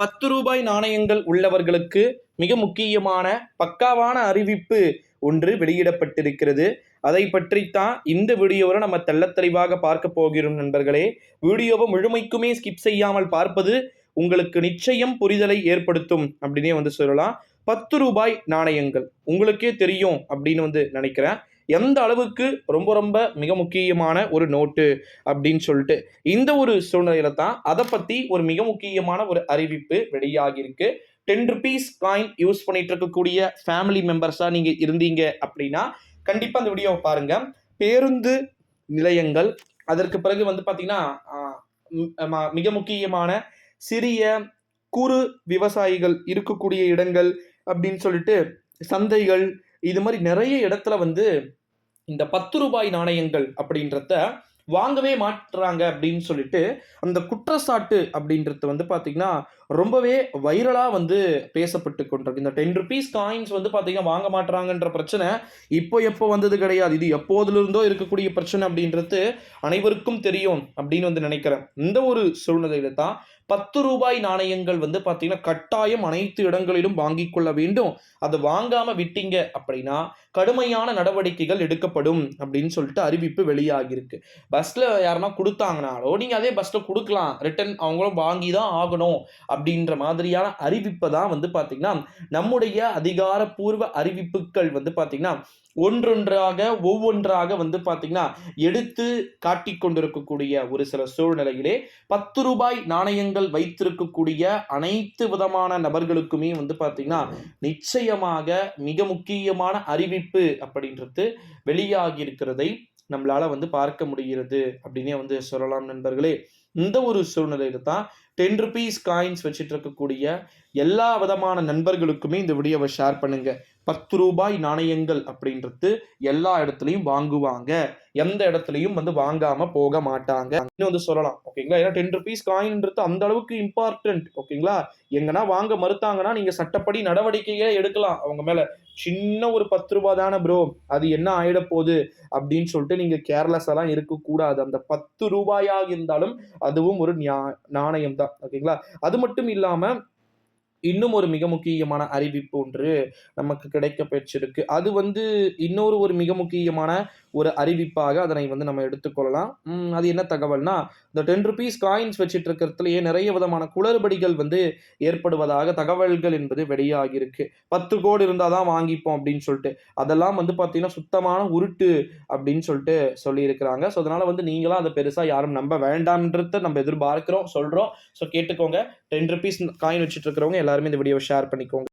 பத்து ரூபாய் நாணயங்கள் உள்ளவர்களுக்கு மிக முக்கியமான பக்காவான அறிவிப்பு ஒன்று வெளியிடப்பட்டிருக்கிறது. அதை பற்றித்தான் இந்த வீடியோவில் நம்ம தெள்ளத்தெளிவாக பார்க்க போகிறோம் நண்பர்களே. வீடியோவை முழுமைக்குமே ஸ்கிப் செய்யாமல் பார்ப்பது உங்களுக்கு நிச்சயம் புரிதலை ஏற்படுத்தும் அப்படின்னே வந்து சொல்லலாம். பத்து ரூபாய் நாணயங்கள் உங்களுக்கே தெரியும் அப்படின்னு வந்து நினைக்கிறேன். எந்த அளவுக்கு ரொம்ப ரொம்ப மிக முக்கியமான ஒரு நோட்டு அப்படின்னு சொல்லிட்டு இந்த ஒரு சூழ்நிலையில தான் அதை பத்தி ஒரு மிக முக்கியமான ஒரு அறிவிப்பு வெளியாகியிருக்கு. டென் ருபீஸ் காயின் யூஸ் பண்ணிட்டு இருக்கக்கூடிய ஃபேமிலி மெம்பர்ஸா நீங்க இருந்தீங்க அப்படின்னா கண்டிப்பா அந்த வீடியோவை பாருங்க. பேருந்து நிலையங்கள் அதற்கு பிறகு வந்து பாத்தீங்கன்னா மிக முக்கியமான சிறிய குறு விவசாயிகள் இருக்கக்கூடிய இடங்கள் அப்படின்னு சொல்லிட்டு சந்தைகள் இது மாதிரி நிறைய இடத்துல வந்து இந்த பத்து ரூபாய் நாணயங்கள் அப்படின்றத வாங்கவே மாட்டுறாங்க அப்படின்னு சொல்லிட்டு அந்த குற்றச்சாட்டு அப்படின்றது வந்து பார்த்தீங்கன்னா ரொம்பவே வைரலாக வந்து பேசப்பட்டு கொண்டிருக்கு. இந்த டென் ருபீஸ் காயின்ஸ் வந்து பார்த்தீங்கன்னா வாங்க மாட்டுறாங்கன்ற பிரச்சனை இப்போ எப்போ வந்தது கிடையாது. இது எப்போதிலிருந்தோ இருக்கக்கூடிய பிரச்சனை அப்படின்றது அனைவருக்கும் தெரியும் அப்படின்னு வந்து நினைக்கிறேன். இந்த ஒரு சூழ்நிலையில தான் பத்து ரூபாய் நாணயங்கள் வந்து பார்த்தீங்கன்னா கட்டாயம் அனைத்து இடங்களிலும் வாங்கி கொள்ள வேண்டும். அது வாங்காம விட்டீங்க அப்படின்னா கடுமையான நடவடிக்கைகள் எடுக்கப்படும் அப்படின்னு சொல்லிட்டு அறிவிப்பு வெளியாகியிருக்கு. பஸ்ல யாருன்னா கொடுத்தாங்கனாலோ நீங்க அதே பஸ்ல கொடுக்கலாம். ரிட்டன் அவங்களும் வாங்கி தான் ஆகணும் அப்படின்ற மாதிரியான அறிவிப்பை தான் வந்து பார்த்தீங்கன்னா நம்முடைய அதிகாரப்பூர்வ அறிவிப்புகள் வந்து பார்த்தீங்கன்னா ஒன்றொன்றாக ஒவ்வொன்றாக வந்து பார்த்தீங்கன்னா எடுத்து காட்டி கொண்டிருக்கக்கூடிய ஒரு சில சூழ்நிலையிலே பத்து ரூபாய் நாணயங்கள் வைத்திருக்கக்கூடிய அனைத்து விதமான நபர்களுக்குமே வந்து பார்த்தீங்கன்னா நிச்சயமாக மிக முக்கியமான அறிவிப்பு அப்படின்றது வெளியாகி இருக்கிறதை நம்மளால வந்து பார்க்க முடிகிறது அப்படின்னே வந்து சொல்லலாம் நண்பர்களே. இந்த ஒரு சூழ்நிலையில தான் டென் ருபீஸ் காயின்ஸ் வச்சுட்டு இருக்கக்கூடிய எல்லா விதமான நண்பர்களுக்குமே இந்த வீடியோவை ஷேர் பண்ணுங்க. பத்து ரூபாய் நாணயங்கள் அப்படின்றது எல்லா இடத்துலையும் வாங்குவாங்க. எந்த இடத்துலையும் வந்து வாங்காம போக மாட்டாங்க. வந்து சொல்லலாம். ஓகேங்களா? ஏன்னா டென் ருபீஸ் காயின்ன்றது அந்த அளவுக்கு இம்பார்ட்டன்ட் ஓகேங்களா? எங்கன்னா வாங்க மறுத்தாங்கன்னா நீங்க சட்டப்படி நடவடிக்கையே எடுக்கலாம். அவங்க மேல சின்ன ஒரு பத்து ரூபா தானே ப்ரோ அது என்ன ஆயிட போகுது? அப்படின்னு சொல்லிட்டு நீங்க கேர்லெஸ் எல்லாம் இருக்கக்கூடாது அந்த பத்து ரூபாயாக இருந்தாலும் அதுவும் ஒரு நாணயம் தான் ஓகேங்களா? அது மட்டும் இல்லாம இன்னும் ஒரு மிக முக்கியமான அறிவிப்பு ஒன்று நமக்கு கிடைக்க பெற்றிருக்கு. அது வந்து இன்னொரு ஒரு மிக முக்கியமான ஒரு அறிவிப்பாக அதனை வந்து நம்ம எடுத்துக்கொள்ளலாம் அது என்ன தகவல்னா இந்த டென் ருபீஸ் காயின்ஸ் வச்சுட்டு இருக்கிறதுலயே நிறைய விதமான குளறுபடிகள் வந்து ஏற்படுவதாக தகவல்கள் என்பது வெளியாகியிருக்கு. பத்து கோடி இருந்தால் தான் வாங்கிப்போம் அப்படின்னு சொல்லிட்டு. அதெல்லாம் வந்து பார்த்தீங்கன்னா சுத்தமான உருட்டு அப்படின்னு சொல்லிட்டு சொல்லியிருக்கிறாங்க. ஸோ அதனால வந்து நீங்களாம் அதை பெருசாக யாரும் நம்ப வேண்டாம்ன்றத நம்ம எதிர்பார்க்கிறோம் சொல்கிறோம் ஸோ கேட்டுக்கோங்க. டென் ருபீஸ் காயின் வச்சுட்டு இருக்கிறவங்க எல்லாருமே இந்த வீடியோவை ஷேர் பண்ணிக்கோங்க.